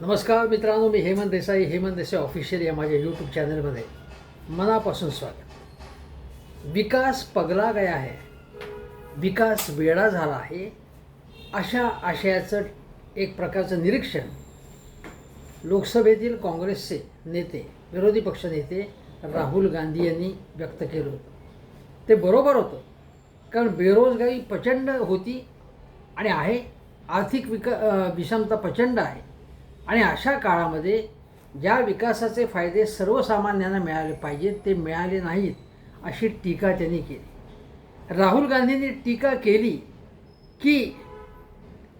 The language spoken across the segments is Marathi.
नमस्कार मित्रांनो मी हेमंत देसाई. हेमंत देसाई ऑफिशियल या माझ्या यूट्यूब चॅनलमध्ये मनापासून स्वागत. विकास पगला गया है. विकास वेळा झाला आहे. अशा आशयाचं एक प्रकारचं निरीक्षण लोकसभेतील काँग्रेसचे नेते विरोधी पक्षनेते राहुल गांधी यांनी व्यक्त केलं होतं. ते बरोबर होतं. कारण बेरोजगारी प्रचंड होती आणि आहे. आर्थिक विका विषमता प्रचंड आहे. आणि अशा काळामध्ये ज्या विकासाचे फायदे सर्वसामान्यांना मिळाले पाहिजेत ते मिळाले नाहीत अशी टीका त्यांनी केली. राहुल गांधींनी टीका केली की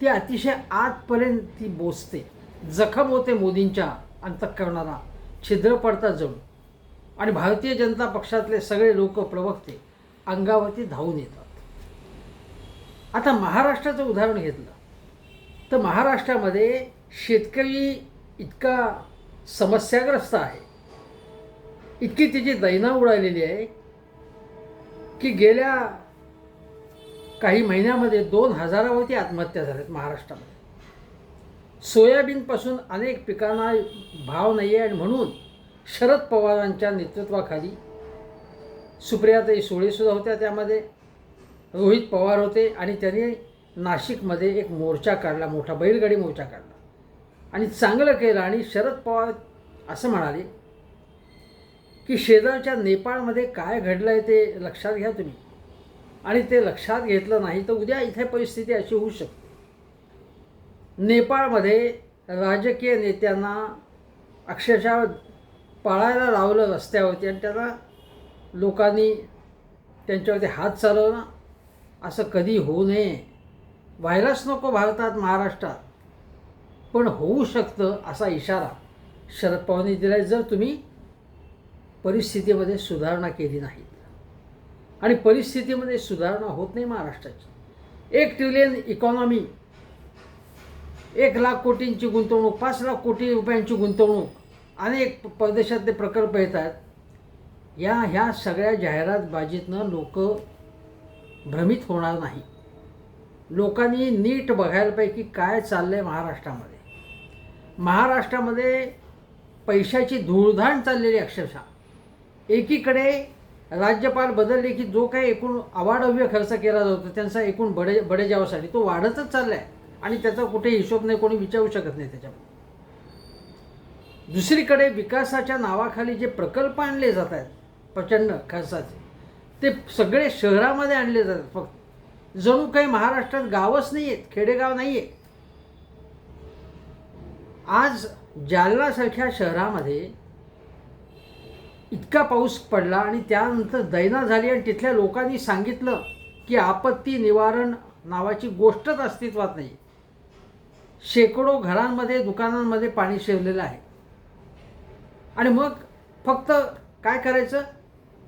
ती अतिशय आतपर्यंत ती बोचते. जखम होते मोदींच्या अंतःकरणाला छिद्र पडतात जणू. आणि भारतीय जनता पक्षातले सगळे लोक प्रवक्ते अंगावरती धावून येतात. आता महाराष्ट्राचं उदाहरण घेतलं. तर महाराष्ट्रामध्ये शेतकरी इतका समस्याग्रस्त आहे. इतकी तिची दैना उडालेली आहे की गेल्या काही महिन्यामध्ये दोन हजारावरती आत्महत्या झाल्यात महाराष्ट्रामध्ये. सोयाबीनपासून अनेक पिकांना भाव नाही आहे आणि म्हणून शरद पवारांच्या नेतृत्वाखाली सुप्रियाताई सुळेसुद्धा होत्या त्यामध्ये रोहित पवार होते आणि त्यांनी नाशिकमध्ये एक मोर्चा काढला मोठा बैलगाडी मोर्चा काढला. आणि चांगलं केलं. आणि शरद पवार असं म्हणाले की शेजारच्या नेपाळमध्ये काय घडलं आहे ते लक्षात घ्या तुम्ही. आणि ते लक्षात घेतलं नाही तर उद्या इथे परिस्थिती अशी होऊ शकते. नेपाळमध्ये राजकीय नेत्यांना अक्षरशः पळायला लावलं रस्त्यावरती आणि त्यांना लोकांनी त्यांच्यावरती हात चालवला. असं कधी होऊ नये. व्हायरस नको भारतात महाराष्ट्रात. पण होऊ शकतं असा इशारा शरद पवारांनी दिला आहे जर तुम्ही परिस्थितीमध्ये सुधारणा केली नाही. आणि परिस्थितीमध्ये सुधारणा होत नाही महाराष्ट्राची. एक ट्रिलियन इकॉनॉमी एक लाख कोटींची गुंतवणूक पाच लाख कोटी रुपयांची गुंतवणूक अनेक परदेशातले प्रकल्प येत आहेत या ह्या सगळ्या जाहिरातबाजीतनं लोक भ्रमित होणार नाही. लोकांनी नीट बघायला पाहिजे की काय चाललं आहे महाराष्ट्रामध्ये. महाराष्ट्रामध्ये पैशाची धूळधाण चाललेली अक्षरशः. एकीकडे राज्यपाल बदलले की जो काही एकूण अवाढव्य खर्च केला जातो त्यांचा एकूण बडे बडेजावासाठी तो वाढतच चालला आहे आणि त्याचा कुठे हिशोब नाही कोणी विचारू शकत नाही त्याच्यामुळे दुसरीकडे विकासाच्या नावाखाली जे प्रकल्प आणले जात आहेत प्रचंड खर्चाचे ते सगळे शहरामध्ये आणले जातात फक्त. जणू काही महाराष्ट्रात गावच नाही आहेत खेडेगाव नाही आहे आज जालनासारख्या शहरामध्ये इतका पाऊस पडला आणि त्यानंतर दैना झाली आणि तिथल्या लोकांनी सांगितलं की आपत्ती निवारण नावाची गोष्टच अस्तित्वात नाही. शेकडो घरांमध्ये दुकानांमध्ये पाणी शिरलेलं आहे. आणि मग फक्त काय करायचं?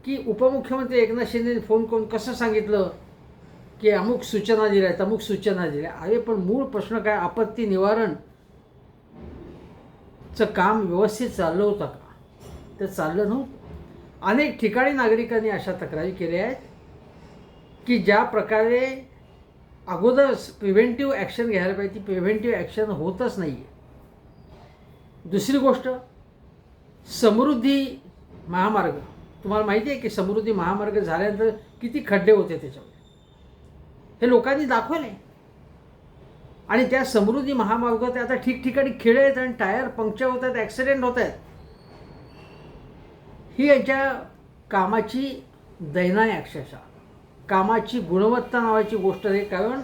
की उपमुख्यमंत्री एकनाथ शिंदेने फोन करून कसं सांगितलं? की अमुक सूचना दिल्या आहेत अमुक सूचना दिल्या अरे पण मूळ प्रश्न काय? आपत्ती निवारण चं काम व्यवस्थित चाललं होतं का? ते चाललं नव्हतं. अनेक ठिकाणी नागरिकांनी अशा तक्रारी केल्या आहेत की ज्या प्रकारे अगोदर प्रिव्हेंटिव्ह ॲक्शन घ्यायला पाहिजे. ती प्रिव्हेंटिव्ह ॲक्शन होतच नाही आहे दुसरी गोष्ट समृद्धी महामार्ग. तुम्हाला माहिती आहे की समृद्धी महामार्ग झाल्यानंतर किती खड्डे होते त्याच्यामध्ये? हे लोकांनी दाखवले आणि त्या समृद्धी महामार्ग ते आता ठिकठिकाणी खिळे आहेत आणि टायर पंक्चर होत आहेत ॲक्सिडेंट होत आहेत. ही यांच्या कामाची दैना आहे अक्षरशः. कामाची गुणवत्ता नावाची गोष्ट आहे कारण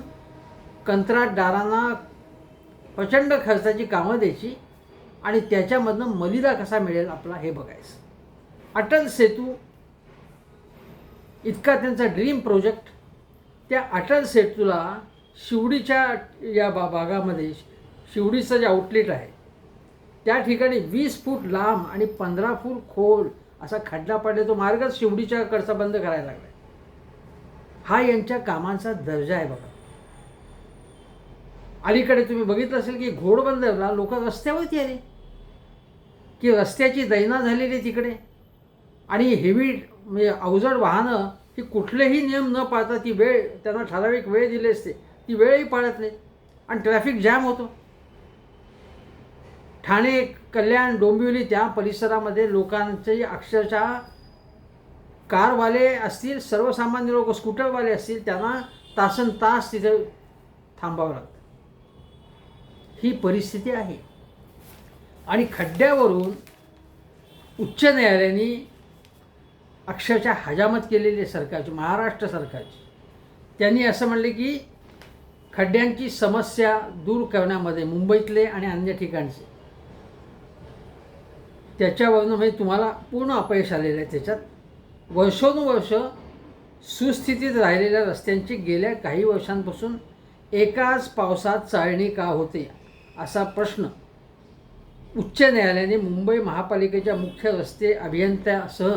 कंत्राटदारांना प्रचंड खर्चाची कामं द्यायची आणि त्याच्यामधनं मलिदा कसा मिळेल आपला हे बघायचं. अटल सेतू इतका त्यांचा ड्रीम प्रोजेक्ट त्या अटल सेतूला शिवडीच्या या बा भागामध्ये शिवडीचं जे आउटलेट आहे त्या ठिकाणी वीस फूट लांब आणि पंधरा फूट खोल असा खड्डा पडला तो मार्गच शिवडीच्या कडचा बंद करायला लागला हा यांच्या कामांचा दर्जा आहे बघा. अलीकडे तुम्ही बघितलं असेल की घोडबंदरला लोक रस्त्यावरती आले. की रस्त्याची दैना झालेली आहे तिकडे. आणि हेवी म्हणजे अवजड वाहनं ही कुठलेही नियम न पाळता ती वेळ त्यांना ठराविक वेळ दिली असते. ती वेळही पाळत नाही. आणि ट्रॅफिक जॅम होतो. ठाणे कल्याण डोंबिवली त्या परिसरामध्ये लोकांचे अक्षरशः कारवाले असतील सर्वसामान्य लोक स्कूटरवाले असतील त्यांना तासन तास तिथे थांबावं लागतं. ही परिस्थिती आहे. आणि खड्ड्यावरून उच्च न्यायालयाने अक्षरशः हजामत केलेली आहे सरकारची महाराष्ट्र सरकारची. त्यांनी असं म्हणले की खड्ड्यांची समस्या दूर करण्यामध्ये मुंबईतले आणि अन्य ठिकाणचे. त्याच्यावरून म्हणजे तुम्हाला पूर्ण अपयश आलेलं आहे त्याच्यात. वर्षोनुवर्ष सुस्थितीत राहिलेल्या रस्त्यांची गेल्या काही वर्षांपासून एकाच पावसात चाळणी का होते असा प्रश्न उच्च न्यायालयाने मुंबई महापालिकेच्या मुख्य रस्ते अभियंत्यासह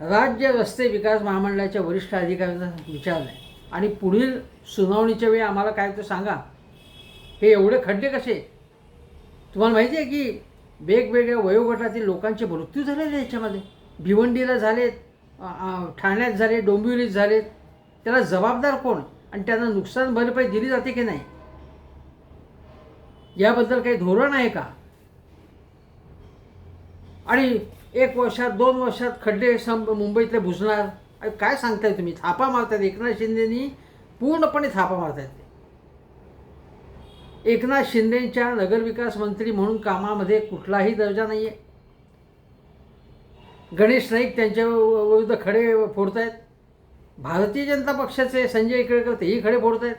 राज्य रस्ते विकास महामंडळाच्या वरिष्ठ अधिकाऱ्यांना विचारलं आहे आणि पुढील सुनावणीच्या वेळी आम्हाला काय तर सांगा. हे एवढे खड्डे कसे? तुम्हाला माहिती आहे की वेगवेगळ्या वयोगटातील लोकांचे मृत्यू झालेले याच्यामध्ये. भिवंडीला झालेत ठाण्यात झाले डोंबिवलीत झालेत. त्याला जबाबदार कोण? आणि त्यांना नुकसान भरपाई दिली जाते की नाही? याबद्दल काही धोरण आहे का? आणि एक वर्षात दोन वर्षात खड्डे सं मुंबईतले भुजणार. काय सांगताय तुम्ही? थापा मारतात एकनाथ शिंदेनी. पूर्णपणे थापा मारतायत ते एकनाथ शिंदेच्या नगरविकास मंत्री म्हणून कामामध्ये कुठलाही दर्जा नाही आहे गणेश नाईक त्यांच्या विरुद्ध खडे फोडतायत. भारतीय जनता पक्षाचे संजय केळकर तेही खडे फोडतायत.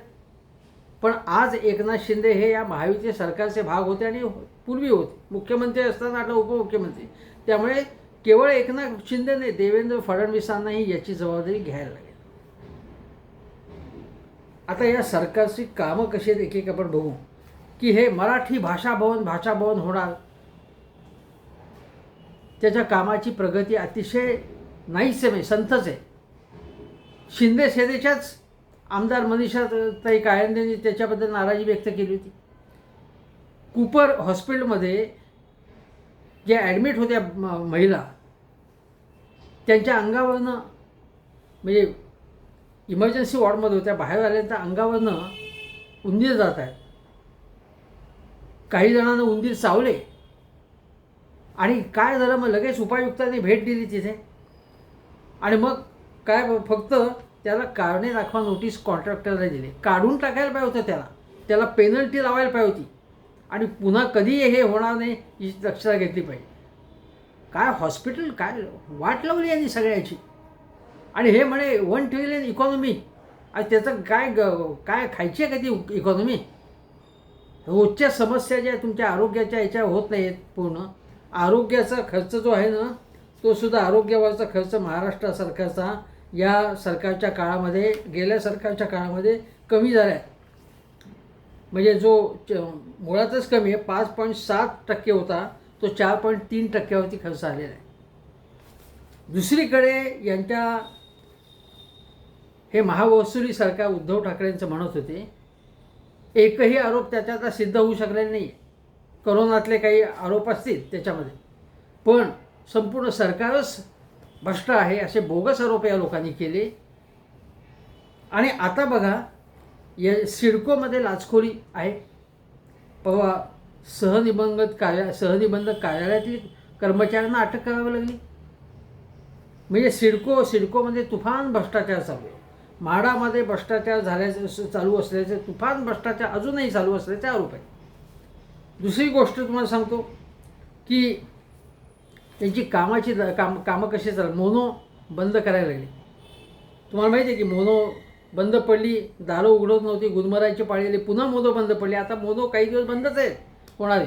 पण आज एकनाथ शिंदे हे या महायुतीचे सरकारचे भाग होते आणि पूर्वी होते. मुख्यमंत्री असताना आता उपमुख्यमंत्री. त्यामुळे केवळ एकनाथ शिंदे नाही देवेंद्र फडणवीसांनाही याची जबाबदारी घ्यायला लागेल. आता या सरकारची कामं कशी आहेत एक एक आपण बघू. की हे मराठी भाषा भवन भाषा भवन होणार. त्याच्या कामाची प्रगती अतिशय नाहीच आहे म्हणजे संथच आहे. शिंदे सेनेच्याच आमदार मनीषा ताई कायंदेंनी त्याच्याबद्दल नाराजी व्यक्त केली होती. कुपर हॉस्पिटलमध्ये ज्या ॲडमिट होत्या महिला त्यांच्या अंगावरनं म्हणजे इमर्जन्सी वॉर्डमध्ये होत्या बाहेर आल्यानंतर अंगावरनं उंदीर जात आहेत. काही जणांना उंदीर चावले आणि काय झालं मग लगेच उपायुक्तांनी भेट दिली तिथे. आणि मग काय फक्त त्याला कारणे दाखवा नोटीस कॉन्ट्रॅक्टरला दिली. काढून टाकायला पाहिजे होतं त्याला. त्याला पेनल्टी लावायला पाहिजे होती. आणि पुन्हा कधी हे होणार नाही ही लक्षात घेतली पाहिजे. काय हॉस्पिटल काय वाट लावली यांनी सगळ्याची? आणि हे म्हणे वन ट्रिलियन इकॉनॉमी आणि त्याचं काय ग काय खायची आहे का ती इकॉनॉमी रोजच्या समस्या ज्या तुमच्या आरोग्याच्या याच्या होत नाहीत पूर्ण. आरोग्याचा खर्च जो आहे ना तो सुद्धा आरोग्यावरचा खर्च महाराष्ट्र सरकारचा या सरकारच्या काळामध्ये गेल्या सरकारच्या काळामध्ये कमी झाला आहे म्हणजे जो च- मुळातच कमी आहे पाच पॉईंट सात टक्के होता तो चार पॉईंट तीन टक्क्यावरती खर्च आलेला आहे. दुसरीकडे यांच्या हे महावसुलीसारख्या उद्धव ठाकरेंचं म्हणत होते एकही आरोप त्याच्यात आता सिद्ध होऊ शकलेला नाही. करोनातले काही आरोप असतील त्याच्यामध्ये. पण संपूर्ण सरकारच भ्रष्ट आहे असे बोगस आरोप या लोकांनी केले. आणि आता बघा या सिडकोमध्ये लाचखोरी आहे. पवा सहनिबंधक कार्या सहनिबंधक कार्यालयातील कर्मचाऱ्यांना अटक करावी लागली. म्हणजे सिडको सिडकोमध्ये तुफान भ्रष्टाचार चालू आहे. म्हाडामध्ये भ्रष्टाचार झाल्याचं चालू असल्याचे तुफान भ्रष्टाचार अजूनही चालू असल्याचे आरोप आहे दुसरी गोष्ट तुम्हाला सांगतो की त्यांची कामाची द- काम कामं कशी चाल मोनो बंद करायला लागली. तुम्हाला माहिती आहे की मोनो बंद पडली दारं उघडत नव्हती गुदमरायची पाळी आली पुन्हा मोनो बंद पडली. आता मोनो काही दिवस बंदच आहे होणारे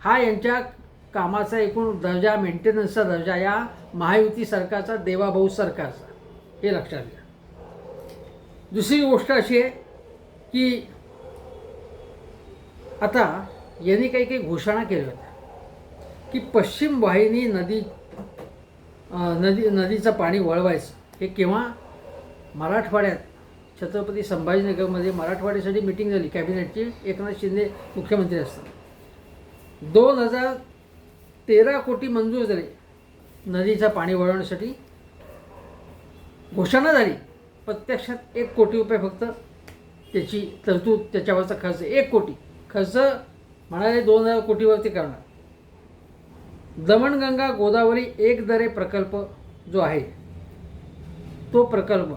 हा यांच्या कामाचा एकूण दर्जा मेंटेनन्सचा दर्जा या महायुती सरकारचा देवाभाऊ सरकारचा. हे लक्षात घ्या. दुसरी गोष्ट अशी आहे की आता यांनी काही काही घोषणा केल्या होत्या की पश्चिम वाहिनी नदी नदी नदीचं पाणी वळवायचं. हे केव्हा? मराठवाड्यात. छत्रपती संभाजीनगरमध्ये मराठवाड्यासाठी मिटिंग झाली. कॅबिनेटची एकनाथ शिंदे मुख्यमंत्री असतात. दोन हजार तेरा कोटी मंजूर झाले नदीचं पाणी वळवण्यासाठी. घोषणा झाली. प्रत्यक्षात एक कोटी रुपये फक्त त्याची तरतूद त्याच्यावरचा खर्च. एक कोटी. खर्च म्हणाले दोन हजार कोटीवरती करणार. दमणगंगा गोदावरी एक दरे प्रकल्प जो आहे तो प्रकल्प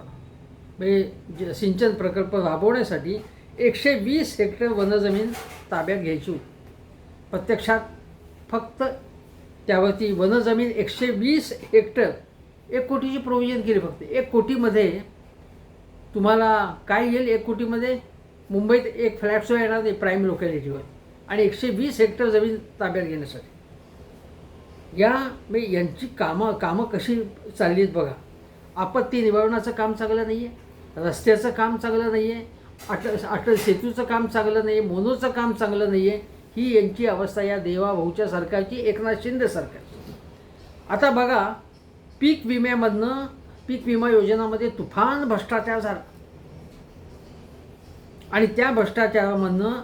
म्हणजे सिंचन प्रकल्प राबवण्यासाठी एकशे वीस हेक्टर वनजमीन ताब्यात घ्यायची होती. प्रत्यक्षात फक्त त्यावरती वनजमीन एकशे वीस हेक्टर एक कोटीची प्रोव्हिजन केली फक्त. एक कोटीमध्ये तुम्हाला काय येईल? एक कोटीमध्ये मुंबईत एक फ्लॅटसुद्धा येणार नाही प्राईम लोकॅलिटीवर आणि एकशे वीस हेक्टर जमीन ताब्यात घेण्यासाठी. या म्हणजे यांची कामं कामं कशी चालली आहेत बघा. आपत्ती निवारणाचं काम चांगलं नाही आहे रस्त्याचं काम चांगलं नाही आहे अटल अटल सेतूचं काम चांगलं नाही आहे मोनोचं काम चांगलं नाही आहे ही यांची अवस्था या देवाभाऊच्या सरकारची एकनाथ शिंदे सरकारची आता बघा पीक विम्यामधनं पीक विमा योजनामध्ये तुफान भ्रष्टाचार झाला. आणि त्या भ्रष्टाचारामधनं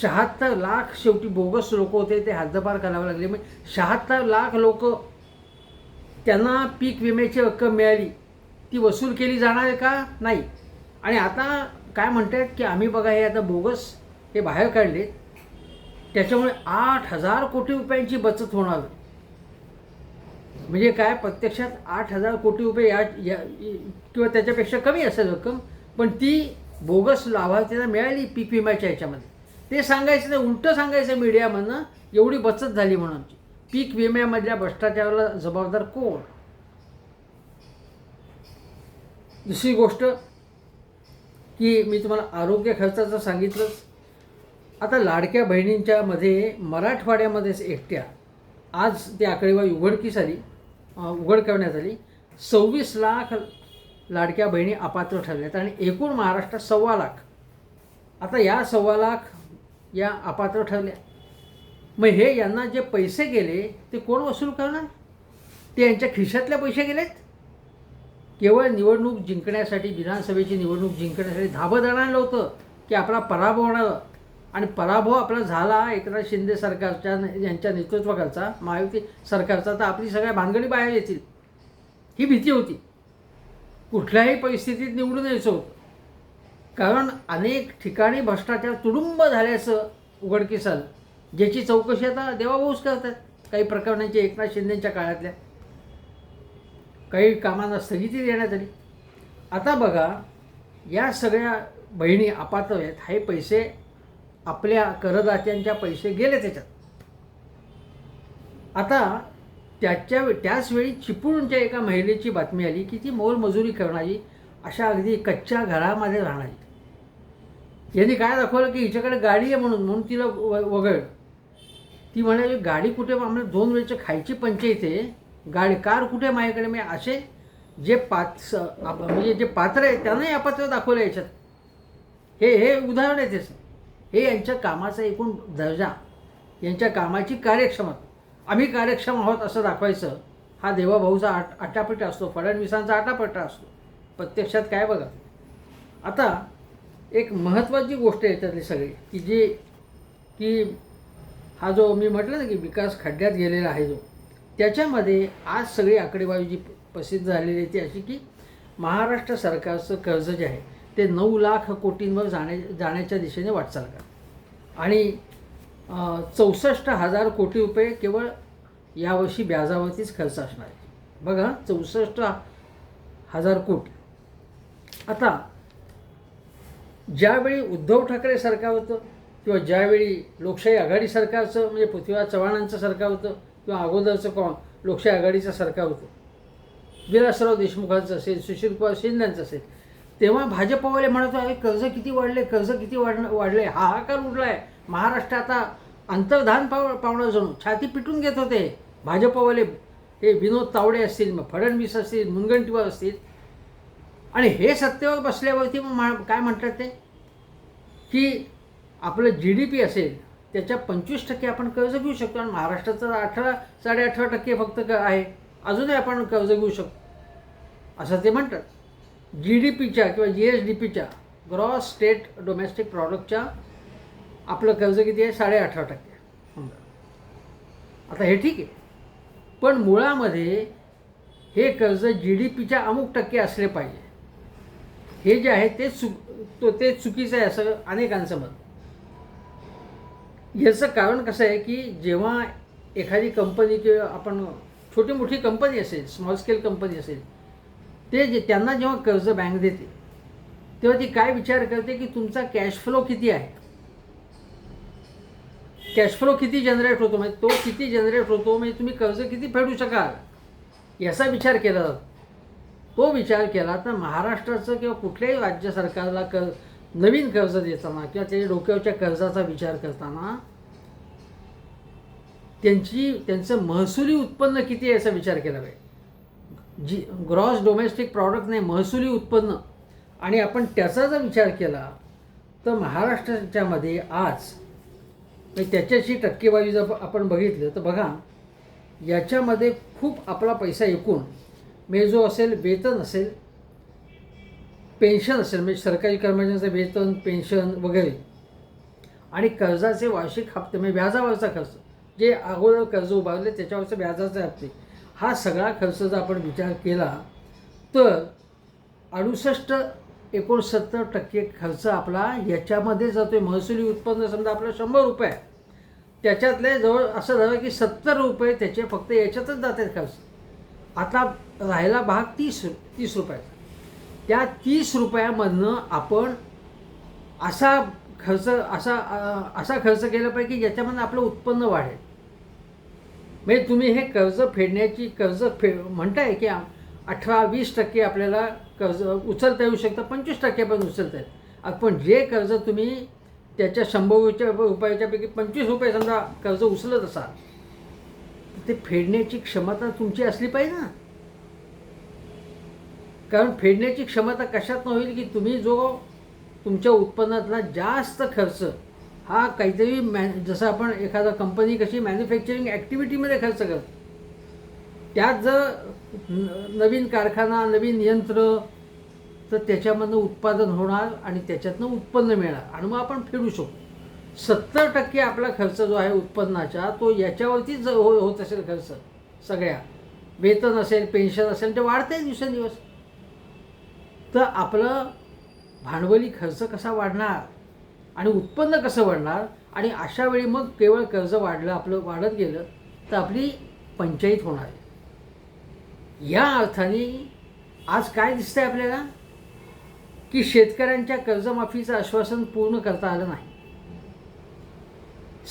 शहात्तर लाख शेवटी बोगस लोक होते ते हद्दपार करावे लागले. म्हणजे शहात्तर लाख लोक त्यांना पीक विम्याची रक्कम मिळाली. ती वसूल केली जाणार आहे का? नाही. आणि आता काय म्हणतात की आम्ही बघा हे आता बोगस हे बाहेर काढले त्याच्यामुळे आठ हजार कोटी रुपयांची बचत होणार. म्हणजे काय प्रत्यक्षात आठ हजार कोटी रुपये या या किंवा त्याच्यापेक्षा कमी असेल रक्कम पण ती बोगस लाभार्थीला मिळाली पीक विम्याच्या ह्याच्यामध्ये ते सांगायचं नाही उलटं सांगायचं मीडियामधनं एवढी बचत झाली म्हणून पीक विम्यामधल्या भ्रष्टाचाराला जबाबदार कोण? दुसरी गोष्ट की मी तुम्हाला आरोग्य खर्चाचं सांगितलंच. आता लाडक्या बहिणींच्या मध्ये मराठवाड्यामध्येच एकट्या. आज ती आकडेवारी उघडकीस आली. उघड करण्यात आली. सव्वीस लाख लाडक्या बहिणी अपात्र ठरल्यात आणि एकूण महाराष्ट्रात सव्वा लाख. आता या सव्वा लाख या अपात्र ठरल्या. मग हे यांना जे पैसे गेले ते कोण वसूल करणार? ते यांच्या खिशातले पैसे गेलेत? केवळ निवडणूक जिंकण्यासाठी विधानसभेची निवडणूक जिंकण्यासाठी धाबं आणलं होतं की आपला पराभव होणार? आणि पराभव आपला झाला एकनाथ शिंदे सरकारच्या यांच्या नेतृत्वाखालचा महायुती सरकारचा तर आपली सगळ्या भानगडी बाहेर येतील. ही भीती होती. कुठल्याही परिस्थितीत निवडून यायचं. होतं कारण अनेक ठिकाणी भ्रष्टाचार तुडुंब झाल्याचं उघडकीस आलं ज्याची चौकशी आता देवाभाऊच करतात काही प्रकरणांची एकनाथ शिंदेच्या काळातल्या. काही कामांना स्थगिती देण्यात आली. आता बघा या सगळ्या बहिणी आपात आहेत हे पैसे आपल्या करदात्यांच्या पैसे गेले त्याच्यात. आता त्याच्या त्याच वेळी चिपळूणच्या एका महिलेची बातमी आली की ती मोलमजुरी करणारी अशा अगदी कच्च्या घरामध्ये राहणारी. यांनी काय दाखवलं की हिच्याकडे गाडी आहे म्हणून म्हणून तिला व वगळ ती म्हणाली गाडी कुठे? आम्हाला दोन वेळची खायची पंचायत आहे. गाडी कार कुठे माझ्याकडे? मी असे जे पाच म्हणजे जे पात्र आहे त्यांनाही अपात्र दाखवलं याच्यात. हे हे उदाहरण आहे त्याचं. हे यांच्या कामाचा एकूण दर्जा यांच्या कामाची कार्यक्षमता आम्ही कार्यक्षम आहोत असं दाखवायचं हा देवाभाऊचा आट आटापट्टा असतो फडणवीसांचा आटापट्टा असतो. प्रत्यक्षात काय बघा? आता एक महत्त्वाची गोष्ट आहे याच्यातली सगळी की जी की हा जो मी म्हटलं ना की विकास खड्ड्यात गेलेला आहे जो त्याच्यामध्ये आज सगळी आकडेवारी जी प्रसिद्ध झालेली आहे ती अशी की महाराष्ट्र सरकारचं कर्ज जे आहे ते नऊ लाख कोटींवर जाण्या जाण्याच्या दिशेने वाटचाल करा. आणि चौसष्ट हजार कोटी रुपये केवळ यावर्षी व्याजावरतीच खर्च असणार आहे. बघा चौसष्ट हजार कोटी. आता ज्यावेळी उद्धव ठाकरे सरकार होतं किंवा ज्यावेळी लोकशाही आघाडी सरकारचं म्हणजे पृथ्वीराज चव्हाणांचं सरकार होतं किंवा अगोदरचं कोण लोकशाही आघाडीचं सरकार होतं विलासराव देशमुखांचं असेल सुशीलकुमार शिंद्यांचं असेल तेव्हा भाजपवाले म्हणत आहे कर्ज किती वाढले कर्ज किती वाढ वाढले. हाहाकार उठला आहे महाराष्ट्र आता अंतर्धान पाव पावणं जणू. छाती पिटून घेत होते. भाजपवाले हे विनोद तावडे असतील मग फडणवीस असतील मुनगंटीवार असतील. आणि हे सत्तेवर बसल्यावरती मग मा काय म्हणतात ते? की आपलं जी डी पी असेल त्याच्या पंचवीस टक्के आपण कर्ज घेऊ शकतो. आणि महाराष्ट्राचं अठरा साडे अठरा टक्के फक्त आहे. अजूनही आपण कर्ज घेऊ शकतो. असं ते म्हणतात. जी डी पीच्या किंवा जी एस डी पीच्या ग्रॉस स्टेट डोमेस्टिक प्रॉडक्टच्या आपलं कर्ज किती आहे? साडे अठरा टक्के. आता हे ठीक आहे. पण मुळामध्ये हे कर्ज जी डी पीच्या अमुक टक्के असले पाहिजे. हे जे आहे ते चुक तो ते चुकीचं आहे असं अनेकांचं मत. याचं कारण कसं आहे की जेव्हा एखादी कंपनी किंवा आपण छोटी मोठी कंपनी असेल स्मॉल स्केल कंपनी असेल ते जे त्यांना जेव्हा कर्ज बँक देते तेव्हा ती काय विचार करते की तुमचा कॅश फ्लो किती आहे? कॅश फ्लो किती जनरेट होतो? म्हणजे तो किती जनरेट होतो? म्हणजे तुम्ही कर्ज किती फेडू शकाल? याचा विचार केला जातो. तो विचार केला तर महाराष्ट्राचं किंवा कुठल्याही राज्य सरकारला कर नवीन कर्ज देताना किंवा त्याच्या डोक्यावरच्या कर्जाचा विचार करताना त्यांची त्यांचं महसुली उत्पन्न किती आहे याचा विचार केला पाहिजे. जी ग्रॉस डोमेस्टिक प्रॉडक्ट नाही महसुली उत्पन्न. आणि आपण त्याचा जर विचार केला तर महाराष्ट्राच्यामध्ये आज म्हणजे त्याच्याशी त्याच्याची टक्केवारी जर आपण बघितलं तर बघा याच्यामध्ये खूप आपला पैसा एकूण. म्हणजे जो असेल वेतन असेल पेन्शन असेल म्हणजे सरकारी कर्मचाऱ्यांचं वेतन पेन्शन वगैरे. आणि कर्जाचे वार्षिक हप्ते म्हणजे व्याजावरचा खर्च. जे अगोदर कर्ज उभारले त्याच्यावरचे व्याजाचे हप्ते. हा सगळा खर्च जर आपण विचार केला तर अडुसष्ट एकोणसत्तर टक्के खर्च आपला याच्यामध्ये जातो आहे महसुली उत्पन्न समजा आपलं शंभर रुपये त्याच्यातले जवळ असं झालं की सत्तर रुपये त्याचे फक्त याच्यातच जातात खर्च. आता राहिला भाग तीस तीस रुपयाचा. त्या तीस रुपयामधनं आपण असा खर्च असा असा खर्च केला पाहिजे की ज्याच्यामधनं आपलं उत्पन्न वाढेल. म्हणजे तुम्ही हे कर्ज फेडण्याची कर्ज फेड म्हणताय की अठरा वीस टक्के आपल्याला कर्ज उचलता येऊ शकतं पंचवीस टक्के पण उचलता येईल पण जे कर्ज तुम्ही त्याच्या शंभरच्या रुपयाच्यापैकी पंचवीस रुपये समजा कर्ज उचलत असाल ते फेडण्याची क्षमता तुमची असली पाहिजे ना. कारण फेडण्याची क्षमता कशात होईल की तुम्ही जो तुमच्या उत्पन्नातला जास्त खर्च हा काहीतरी मॅ जसं आपण एखादा कंपनी कशी मॅन्युफॅक्चरिंग ॲक्टिव्हिटीमध्ये खर्च करतो. त्यात जर न- नवीन कारखाना नवीन यंत्र तर त्याच्यामधनं उत्पादन होणार आणि त्याच्यातनं उत्पन्न मिळणार. आणि मग आपण फेडू शकतो. सत्तर टक्के आपला खर्च जो आहे उत्पन्नाचा तो याच्यावरतीच ज- हो होत असेल खर्च सगळ्या. वेतन असेल पेन्शन असेल ते वाढते दिवसेंदिवस. तर आपलं भांडवली खर्च कसा वाढणार? आणि उत्पन्न कसं वाढणार? आणि अशा वेळी मग केवळ कर्ज वाढलं आपलं वाढत गेलं तर आपली पंचायत होणार या अर्थाने आज काय दिसतंय आपल्याला? की शेतकऱ्यांच्या कर्जमाफीचं आश्वासन पूर्ण करता आलं नाही.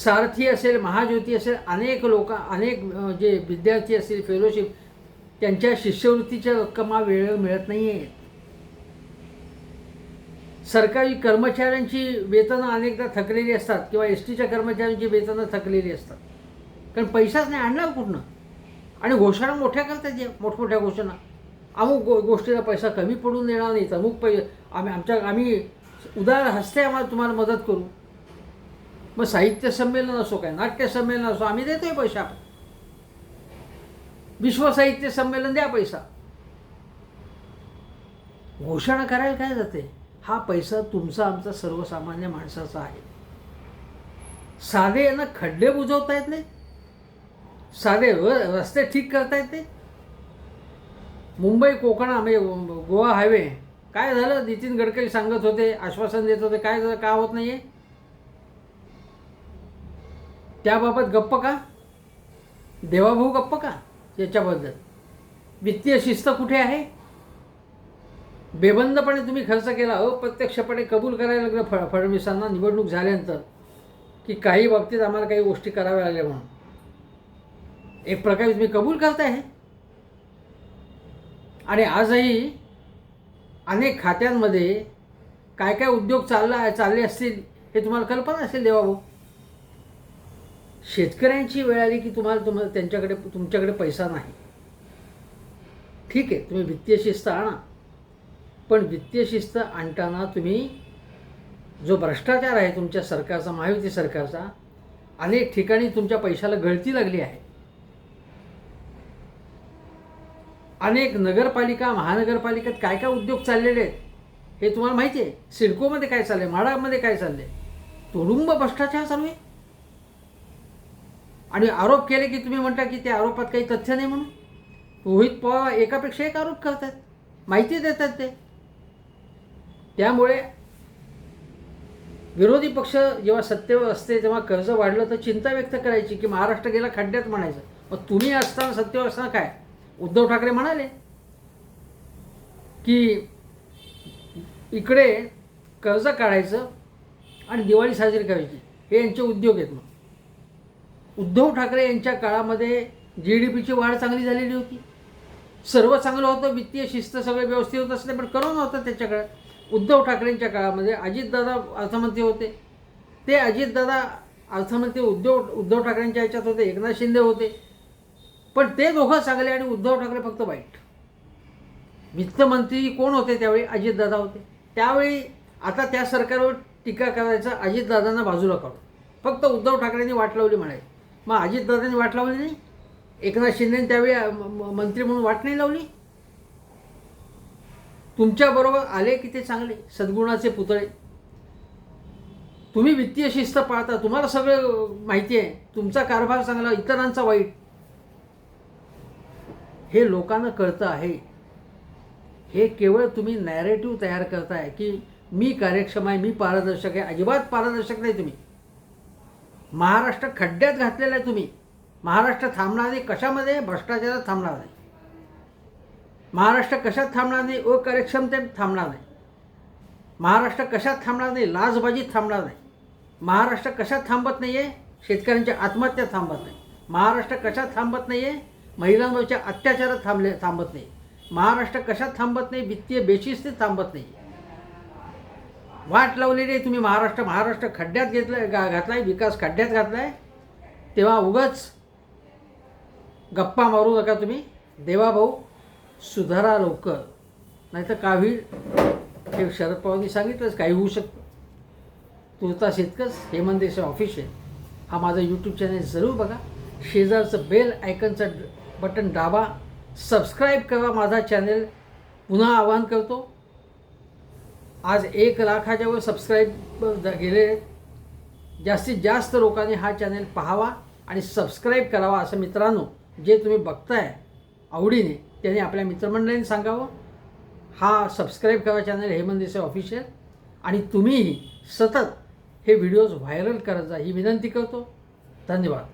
सारथी असेल महाज्योती असेल अनेक लोक अनेक जे विद्यार्थी असतील फेलोशिप त्यांच्या शिष्यवृत्तीच्या रक्कमा वेळेवर मिळत नाही आहेत सरकारी कर्मचाऱ्यांची वेतनं अनेकदा थकलेली असतात किंवा एस टीच्या कर्मचाऱ्यांची वेतनं थकलेली असतात. कारण पैसाच नाही आणणार कुठनं? आणि घोषणा मोठ्या करतात या मोठमोठ्या घोषणा. अमुक गो गोष्टीला पैसा कमी पडून देणार नाहीत. अमुक पै आम्ही आमच्या आम्ही उदार हस्ते आम्हाला तुम्हाला मदत करू. मग साहित्य संमेलन असो काय नाट्य संमेलन असो आम्ही देतोय पैसा विश्व साहित्य संमेलन द्या पैसा. घोषणा करायला काय जाते? हा पैसा तुमचा आमचा सर्वसामान्य माणसाचा आहे. साधे यांना खड्डे बुजवता येत नाही? साधे र- रस्ते ठीक करता येत नाही? मुंबई कोकणा म्हणजे गोवा हायवे काय झालं? नितीन गडकरी सांगत होते आश्वासन देत होते काय झालं? का होत नाही आहे त्याबाबत गप्प का? देवाभाऊ गप्प का? याच्याबद्दल. वित्तीय शिस्त कुठे आहे? बेबंदपणे तुम्ही खर्च केला अप्रत्यक्षपणे कबूल करायला लागलं फड फडणवीसांना निवडणूक झाल्यानंतर की काही बाबतीत आम्हाला काही गोष्टी कराव्या लागल्या म्हणून. एक प्रकारे तुम्ही कबूल करताय आणि आजही अनेक खात्यांमध्ये काय काय उद्योग चालला चालले असतील हे तुम्हाला कल्पना असेल देवाभाऊ शेतकऱ्यांची वेळ आली की तुम्हाला तुम्हाला त्यांच्याकडे तुमच्याकडे पैसा नाही. ठीक आहे तुम्ही वित्तीय शिस्त आणा. पण वित्तीय शिस्त आणताना तुम्ही जो भ्रष्टाचार आहे तुमच्या सरकारचा महायुती सरकारचा अनेक ठिकाणी तुमच्या पैशाला गळती लागली आहे. अनेक नगरपालिका महानगरपालिकेत काय काय उद्योग चाललेले आहेत हे तुम्हाला माहिती आहे. सिडकोमध्ये काय चाललंय माडामध्ये काय चाललंय? तुडुंब भ्रष्टाचार चालू आहे. आणि आरोप केले की तुम्ही म्हणता की त्या आरोपात काही तथ्य नाही म्हणून. रोहित पवार एकापेक्षा एक आरोप करतात. माहिती देतात ते. त्यामुळे विरोधी पक्ष जेव्हा सत्तेवर असते तेव्हा कर्ज वाढलं तर चिंता व्यक्त करायची की महाराष्ट्र गेला खड्ड्यात म्हणायचं. मग तुम्ही असताना सत्तेवर असताना काय? उद्धव ठाकरे म्हणाले की इकडे कर्ज काढायचं आणि दिवाळी साजरी करायची. हे यांचे उद्योग आहेत मग. उद्धव ठाकरे यांच्या काळामध्ये जी डी पीची वाढ चांगली झालेली होती. सर्व चांगलं होतं वित्तीय शिस्त सगळं व्यवस्थित होत असले पण करोना होतं त्याच्याकडे. उद्धव ठाकरेंच्या काळामध्ये अजितदादा अर्थमंत्री होते. ते अजितदादा अर्थमंत्री उद्धव उद्धव ठाकरेंच्या ह्याच्यात होते एकनाथ शिंदे होते. पण ते दोघं चांगले आणि उद्धव ठाकरे फक्त वाईट. वित्तमंत्री कोण होते त्यावेळी? अजितदादा होते. त्यावेळी आता त्या सरकारवर टीका करायचा अजितदादांना बाजूला काढून. फक्त उद्धव ठाकरेंनी वाट लावली म्हणाय मग अजितदादांनी वाट लावली नाही? एकनाथ शिंदेने त्यावेळी म- मंत्री म्हणून वाट नाही लावली? तुमच्याबरोबर आले की ते चांगले? सद्गुणाचे पुतळे. तुम्ही वित्तीय शिस्त पाळता तुम्हाला सगळं माहिती आहे. तुमचा कारभार चांगला इतरांचा वाईट. हे लोकांना कळतं आहे. हे केवळ तुम्ही नॅरेटिव्ह तयार करताय की मी कार्यक्षम आहे मी पारदर्शक आहे. अजिबात पारदर्शक नाही तुम्ही. महाराष्ट्र खड्ड्यात घातलेला आहे तुम्ही. महाराष्ट्र थांबणार नाही. कशामध्ये? भ्रष्टाचारात थांबणार नाही. महाराष्ट्र कशात थांबणार नाही? अकार्यक्षमतेत थांबणार नाही. महाराष्ट्र कशात थांबणार नाही? लाजबाजीत थांबणार नाही. महाराष्ट्र कशात थांबत नाही आहे शेतकऱ्यांच्या आत्महत्या थांबत नाही. महाराष्ट्र कशात थांबत नाही आहे महिलांवरच्या अत्याचारात थांबले थांबत नाही. महाराष्ट्र कशात थांबत नाही? वित्तीय बेशिस्तीत थांबत नाही वाट लावलेली आहे तुम्ही महाराष्ट्र महाराष्ट्र खड्ड्यात घेतलं गा घातलाय विकास खड्ड्यात घातलाय. तेव्हा उगाच गप्पा मारू नका तुम्ही. देवाभाऊ सुधारा लवकर. नाहीतर का होईल हे शरद पवारांनी सांगितलंच काही होऊ शकतं. तुर्तास इतकंच हेमंत देसाई ऑफिशियल हा माझा यूट्यूब चॅनल जरूर बघा. शेजारचं बेल आयकनचं बटन दाबा. सबस्क्राईब करा माझा चॅनल पुन्हा आवाहन करतो. आज एक लाखाच्यावर सबस्क्राईब गेले आहेत. जास्तीत जास्त लोकांनी हा चॅनल पाहावा आणि सबस्क्राईब करावा असं मित्रांनो जे तुम्ही बघताय आवडीने. त्याने आपल्या मित्रमंडळींनी सांगावं. हा सबस्क्राईब करा चॅनल हेमंत देसाई ऑफिशियल आणि तुम्ही सतत हे व्हिडिओज व्हायरल करत जा ही विनंती करतो. धन्यवाद.